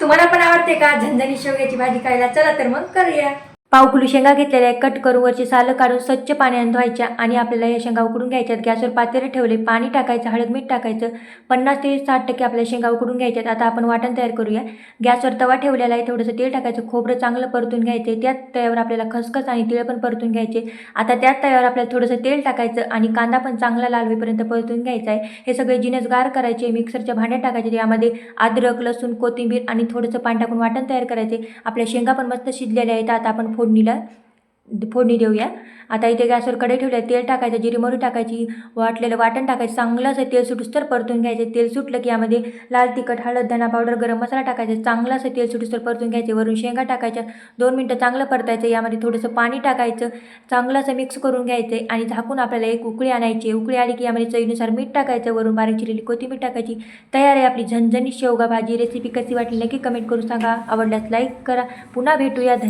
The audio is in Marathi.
तुम्हाला पण आवडते का झणझणी शेवग्याची भाजी खायला? चला तर मग करूया. पाव किलो शेंगा घेतलेल्या आहे कट करून वरची सालं काढून स्वच्छ पाण्याने धुवायच्या आणि आपल्याला या शेंगा उकडून घ्यायच्यात. गॅसवर पातेले ठेवले पाणी टाकायचं हळद मीठ टाकायचं. पन्नास ते साठ टक्के आपल्या शेंगा उकडून घ्यायच्यात. आता आपण वाटण तयार करूया. गॅसवर तवा ठेवलेला आहे. थोडंसं तेल टाकायचं. खोबरं चांगलं परतून घ्यायचं. त्याच तव्यावर आपल्याला खसखस आणि तिळ पण परतून घ्यायचे. आता त्याच तव्यावर आपल्याला थोडंसं तेल टाकायचं आणि कांदा पण चांगला लाल होईपर्यंत परतून घ्यायचा आहे. हे सगळे जिनस गार करायचे. मिक्सरच्या भांड्यात टाकायचे यामध्ये अद्रक लसूण कोथिंबीर आणि थोडंसं पाणी टाकून वाटण तयार करायचे. आपल्या शेंगा पण मस्त शिजलेल्या आहेत. आता आपण फोडणीला फोडणी देऊया. आता इथे गॅसवर कढई ठेवल्या तेल टाकायचं जिरी मोहरी टाकायची वाटलेलं वाटण टाकायचं. चांगलं असं तेल सुटूस तर परतून घ्यायचं. तेल सुटलं की यामध्ये लाल तिखट हळद धना पावडर गरम मसाला टाकायचा. चांगलं असं तेल सुटूस तर परतून घ्यायचे. वरून शेंगा टाकायच्या. दोन मिनटं चांगलं परतायचं. यामध्ये थोडंसं पाणी टाकायचं. चांगलं असं मिक्स करून घ्यायचं आणि झाकून आपल्याला एक उकळी आणायची उकळी आली की यामध्ये चवीनुसार मीठ टाकायचं. वरून बारीक चिरलेली कोथिंबीर टाकायची. तयार आहे आपली झणझणीत शेवगा भाजी. रेसिपी कशी वाटली नक्की कमेंट करून सांगा. आवडल्यास लाईक करा. पुन्हा भेटूया. धन्यवाद.